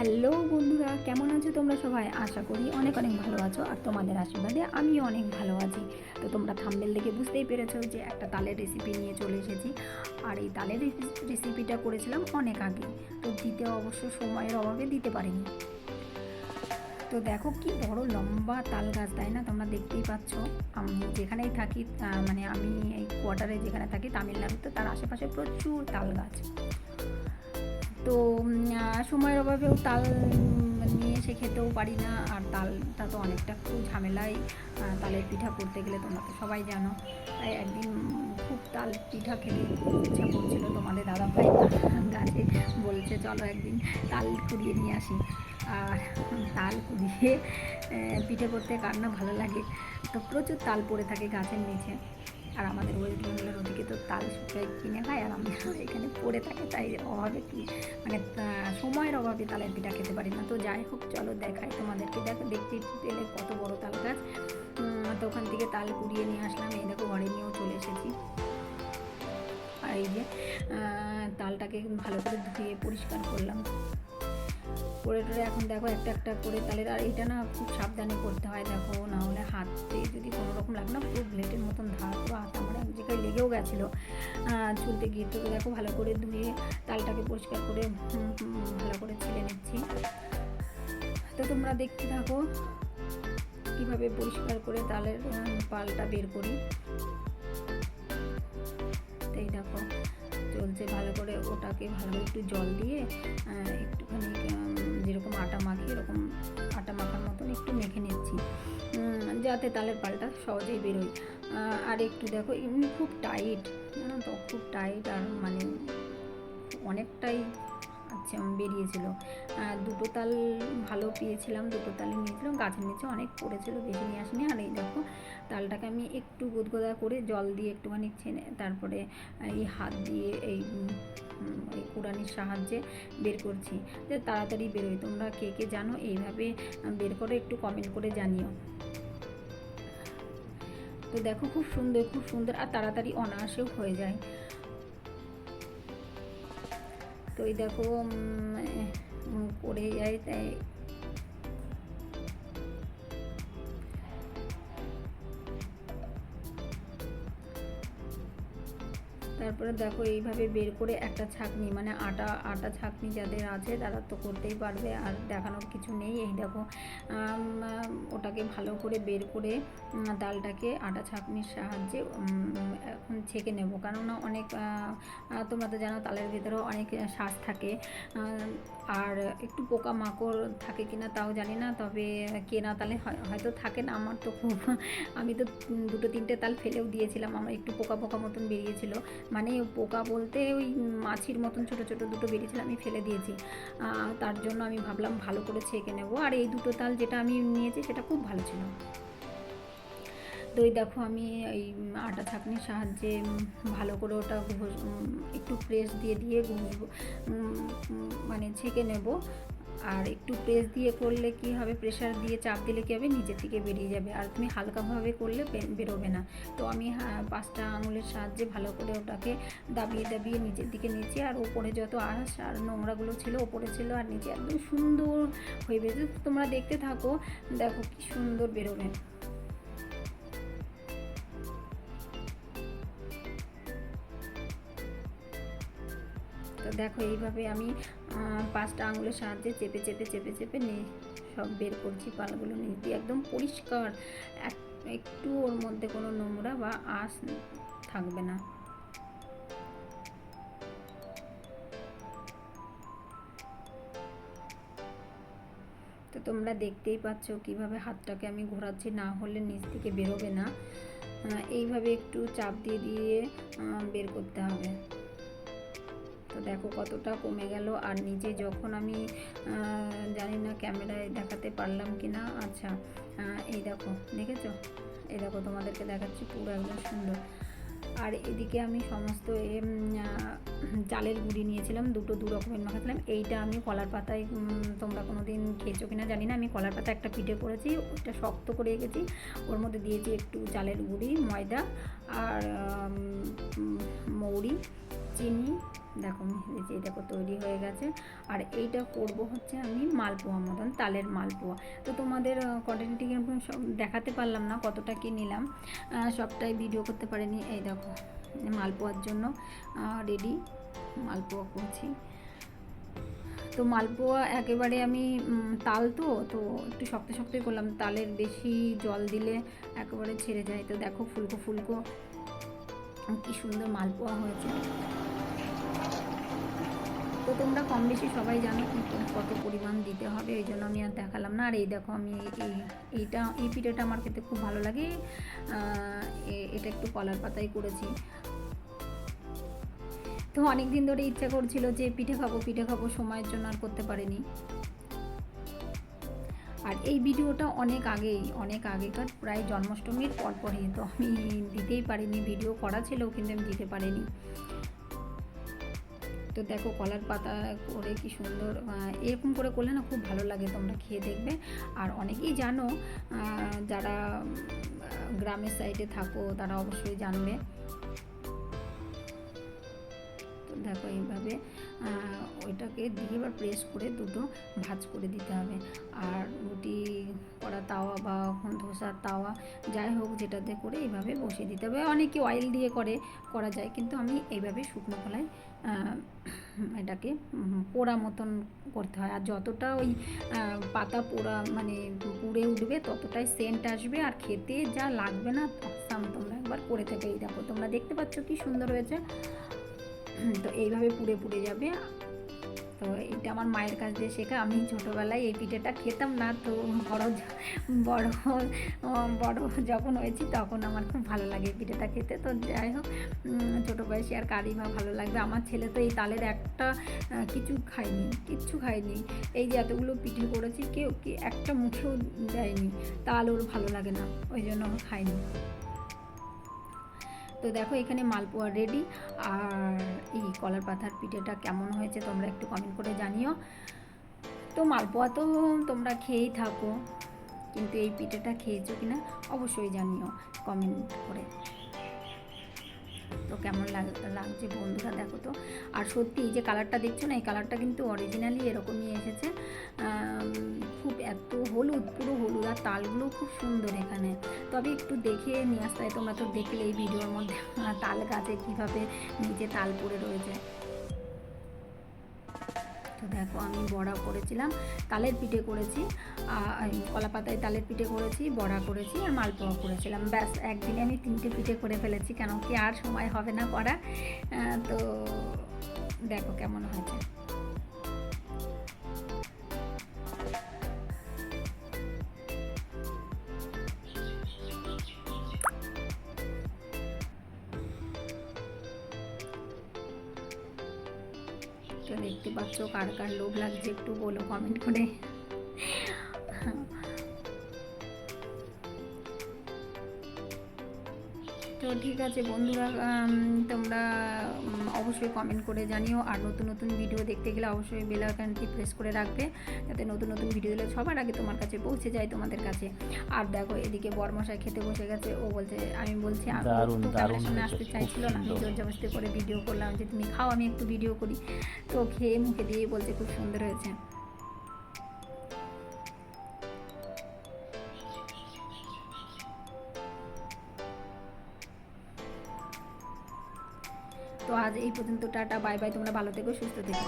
Hello বন্ধুরা, কেমন আছো তোমরা সবাই? আশা করি অনেক অনেক ভালো আছো আর তোমাদের আশীর্বাদে আমিও অনেক ভালো আছি। তো তোমরা থাম্বেল দেখে বুঝতেই পেরেছ যে একটা তালের রেসিপি নিয়ে চলে এসেছি। আর এই তালের রেসিপিটা করেছিলাম অনেক আগে। তো দিতে অবশ্য সময়ের অভাবে দিতে পারিনি। তো দেখো কি বড় লম্বা তাল গাছ, তাই না? তোমরা দেখতেই পাচ্ছ। আমি যেখানেই থাকি মানে আমি এই কোয়ার্টারে যেখানে থাকি, তামিলনাড়ুতে, তার আশেপাশে প্রচুর তাল গাছ। তো সময়ের অভাবেও তাল নিয়ে এসে খেতেও পারি না। আর তালটা তো অনেকটা খুব ঝামেলাই। তালের পিঠা করতে গেলে তোমরা তো সবাই জানো। তাই একদিন খুব তাল পিঠা খেতে ইচ্ছা করছিল। তোমাদের দাদা ভাই গাছে বলছে, চলো একদিন তাল কুড়িয়ে নিয়ে আসি। আর তাল কুড়িয়ে পিঠে করতে কার না ভালো লাগে? তো প্রচুর তাল পড়ে থাকে গাছের নিচে। আর আমাদের ওয়েস্ট বেঙ্গলের ওদিকে তো তাল শুকাই কিনে খায়, আর আমরা এখানে পড়ে থাকে, তাই অভাবে কি মানে সময়ের অভাবে তালের পিঠা খেতে পারি না। তো যাই হোক, চলো দেখাই তোমাদেরকে। দেখো, দেখতে পেলে কত বড় তাল গাছ। তো ওখান থেকে তাল কুড়িয়ে নিয়ে আসলাম। এই দেখো, ঘরে নিয়েও চলে এসেছি। আর এই যে তালটাকে ভালো করে ধুয়ে পরিষ্কার করলাম। করে টোরে এখন দেখো একটা একটা করে তালের আর এটা না খুব সাবধানে করতে হয় দেখো না হলে হাতে যদি কোনো রকম লাগে না পুরো ব্লেডের মতন ধার পুরো হাত আমার এক জায়গায় লেগেও গেছিল। চুলতে গিয়ে তো দেখো ভালো করে ধুয়ে তালটাকে পরিষ্কার করে ভালো করে ছিলে নিচ্ছি। তো তোমরা দেখতে থাকো কীভাবে পরিষ্কার করে তালের পালটা বের করি। তো এই দেখো। চলছে ভালো করে ওটাকে ভালো একটু জল দিয়ে একটুখানি যেরকম আটা মাখি এরকম আটা মাখার মতন একটু মেখে নিচ্ছি। যাতে তালের পালটা সহজেই বেরোয়। আর একটু দেখো, এমনি খুব টাইট জানো তো? খুব টাইট আর মানে অনেকটাই বেরিয়েছিল। আহ, দুটো তাল ভালো পেয়েছিলাম দুটো তালে নিয়েছিলাম গাছের নিচে অনেক পড়েছিল বেশি নিয়ে আসিনি। আর এই দেখো তালটাকে আমি একটু গোদগোদা করে জল দিয়ে একটুখানি ছেনে তারপরে এই হাত দিয়ে এই কুড়ানির সাহায্যে বের করছি যে তাড়াতাড়ি বেরোয়। তোমরা কে কে জানো এইভাবে বের করে একটু কমেন্ট করে জানিও। তো দেখো খুব সুন্দর খুব সুন্দর আর তাড়াতাড়ি অনায়াসেও হয়ে যায়। তো এই দেখো করে যায় তাই তারপরে দেখো এইভাবে বের করে একটা ছাকনি মানে আটা আটা ছাকনি যাদের আছে তারা তো করতেই পারবে আর দেখানোর কিছু নেই। এই দেখো ওটাকে ভালো করে বের করে ডালটাকে আটা ছাঁকনির সাহায্যে এখন ছেঁকে নেব। কেননা অনেক তোমরা তো জানো তালের ভেতরেও অনেক শ্বাস থাকে। আর একটু পোকামাকড় থাকে কিনা তাও জানি না, তবে কেনা তালে হয়- হয়তো থাকে না আমার তো খুব। আমি তো দুটো তিনটে তাল ফেলেও দিয়েছিলাম, আমার একটু পোকা পোকা মতন বেরিয়েছিল। মানে পোকা বলতে ওই মাছির মতন ছোট ছোট দুটো বেরিয়েছিল, আমি ফেলে দিয়েছি। তার জন্য আমি ভাবলাম ভালো করে ছেঁকে নেব। আর এই দুটো তাল যেটা আমি নিয়েছি, সেটা খুব ভালো ছিল। এই দেখো আমি এই আটা ছাঁকনির সাহায্যে ভালো করে ওটা একটু প্রেস দিয়ে দিয়ে ঘষবো। মানে ছেঁকে নেব। আর একটু প্রেস দিয়ে করলে কি হবে? প্রেশার দিয়ে চাপ দিলে কী হবে? নিজের থেকে বেরিয়ে যাবে। আর তুমি হালকাভাবে করলে বেরোবে না। তো আমি পাঁচটা আঙুলের সাহায্যে ভালো করে ওটাকে দাবিয়ে দাবিয়ে নিজের দিকে নিচে আর ওপরে যত আঁশ আর নোংরাগুলো ছিল, ওপরে ছিল আর নিচে একদম সুন্দর হয়ে বেরোবে তোমরা দেখতে থাকো। দেখো কি সুন্দর বেরোবে। তো দেখো এইভাবে আমি পাঁচটা আঙুলের সাহায্যে চেপে চেপে চেপে চেপে নিয়ে সব বের করছি পালগুলো নিচ দিয়ে একদম পরিষ্কার, এক- একটু ওর মধ্যে কোনো নোংরা বা আঁশ থাকবে না। তো তোমরা দেখতেই পাচ্ছ কীভাবে হাতটাকে আমি ঘোরাচ্ছি, না হলে নিচ থেকে বেরোবে না। এইভাবে একটু চাপ দিয়ে দিয়ে বের করতে হবে। তো দেখো কতটা কমে গেল। আর নিজে যখন আমি জানি না ক্যামেরায় দেখাতে পারলাম কি না আচ্ছা এই দেখো দেখেছ? এই দেখো তোমাদেরকে দেখাচ্ছি পুরো একদম সুন্দর। আর এদিকে আমি সমস্ত এ, চালের গুঁড়ি নিয়েছিলাম দুটো দু রকমের মাখাছিলাম এইটা আমি কলার পাতায় তোমরা কোনো দিন খেয়েছো কিনা জানি না। আমি কলার পাতা একটা পিঠে করেছি ওটা শক্ত করে রেখেছি। ওর মধ্যে দিয়েছি একটু চালের গুঁড়ি ময়দা আর মৌরি চিনি। দেখো যে দেখো, তৈরি হয়ে গেছে। আর এইটা করব হচ্ছে আমি মালপোয়া মতন, তালের মালপোয়া। তো তোমাদের কোয়ান্টিটি সব দেখাতে পারলাম না কতটা কি নিলাম। সবটাই ভিডিও করতে পারিনি। এই দেখো, মালপোয়ার জন্য রেডি মালপোয়া করছি। তো মালপোয়া একেবারে আমি তাল তো তো একটু শক্ত শক্তই করলাম। তালের বেশি জল দিলে একেবারে ছেড়ে যায়। তো দেখো, ফুলকো ফুলকো, কি সুন্দর মালপোয়া হয়েছে। তোমরা কম বেশি সবাই জানো কত পরিমাণ দিতে হবে, এই জন্য আমি আর দেখালাম না। আর এই দেখো আমি এই এইটা, এই পিঠাটা আমার খেতে খুব ভালো লাগে। এটা একটু কলার পাতায় করেছি। তো অনেক দিন ধরে ইচ্ছা করছিল যে পিঠে খাব পিঠে খাব, সময়ের জন্য আর করতে পারিনি। আর এই ভিডিওটা অনেক আগেই, অনেক আগেকার, প্রায় জন্মাষ্টমীর পরপরই। তো আমি দিতেই পারিনি, ভিডিও করা ছিল, কিন্তু আমি দিতে পারিনি। তো দেখো কলার পাতা করে কি সুন্দর এরকম করে করলে না খুব ভালো লাগে তোমরা খেয়ে দেখবে। আর অনেকেই জানো যারা গ্রামের সাইডে থাকো তারা অবশ্যই জানবে। দেখো এইভাবে ওইটাকে দিয়ে এবার প্রেস করে দুটো ভাঁজ করে দিতে হবে। আর রুটি করা তাওয়া বা ধোসার তাওয়া যাই হোক যেটাতে করে এইভাবে বসিয়ে দিতে হবে। অনেকে অয়েল দিয়ে করে, করা যায়। কিন্তু আমি এইভাবে শুকনো কলায় এটাকে পোড়া মতন করতে হয়। আর যতটা ওই পাতা পোড়া মানে পুড়ে উঠবে ততটাই সেন্ট আসবে। আর খেতে যা লাগবে না সাম তোমরা একবার করে থেকে এই দেখো। তোমরা দেখতে পাচ্ছ কি সুন্দর হয়েছে। তো এইভাবে পুড়ে পুড়ে যাবে। তো এটা আমার মায়ের কাছ দিয়ে শেখা। আমি ছোটোবেলায় এই পিঠেটা খেতাম না। তো বড় বড় বড় যখন হয়েছি তখন আমার খুব ভালো লাগে পিঠেটা খেতে। তো যাই হোক ছোটো বয়সে আর কারি বা ভালো লাগবে। আমার ছেলে তো এই তালের একটা কিছু খায়নি, কিচ্ছু খায়নি। এই যে এতগুলো পিঠে করেছি, কেউ কি একটা মুখেও দেয়নি। তাল ওর ভালো লাগে না, ওই জন্য খায়নি। তো দেখো এখানে মালপোয়া রেডি আর এই কলার পাতার পিঠেটা কেমন হয়েছে তোমরা একটু কমেন্ট করে জানিও। তো মালপোয়া তো তোমরা খেয়েই থাকো, কিন্তু এই পিঠেটা খেয়েছো কিনা অবশ্যই জানিও কমেন্ট করে। তো কেমন লাগ- লাগছে বন্ধুরা দেখো তো। আর সত্যি এই যে কালারটা দেখছ না, এই কালারটা কিন্তু অরিজিনালি এরকমই এসেছে। খুব এত হলুদ, পুরো হলুদ, আর তালগুলো খুব সুন্দর এখানে। তবে একটু দেখে নিয়ে আসতে হয়, তোমরা তো দেখলে এই ভিডিওর মধ্যে, তাল গাছে কীভাবে নিচে তাল পড়ে রয়েছে। তো দেখো আমি বড়া করেছিলাম, তালের পিঠে করেছি কলা পাতায় তালের পিঠে করেছি, বড়া করেছি, আর মালপোয়া করেছিলাম। ব্যাস, একদিনে আমি তিনটে পিঠে করে ফেলেছি, কেন কি আর সময় হবে না করা তো দেখো কেমন হয়েছে। দেখতে পাচ্ছ কার কার লোভ লাগছে একটু বলো কমেন্ট করে। তো ঠিক আছে বন্ধুরা তোমরা অবশ্যই কমেন্ট করে জানিও। আর নতুন নতুন ভিডিও দেখতে গেলে অবশ্যই বেল আইকনটি প্রেস করে রাখবে যাতে নতুন নতুন ভিডিও দিলে সবার আগে তোমার কাছে পৌঁছে যায় তোমাদের কাছে। আর দেখো এদিকে বরমশাই খেতে বসে গেছে। ও বলছে আমি বলছি ক্যামেরার সামনে আসতে চাইছিল না আমি জোর জবস্তি করে ভিডিও করলাম যে তুমি খাও আমি একটু ভিডিও করি। তো খেয়ে মুখে দিয়ে বলছে খুব সুন্দর হয়েছে। তো আজ এই পর্যন্ত টাটা বাই বাই তোমরা ভালো থেকো সুস্থ থেকো।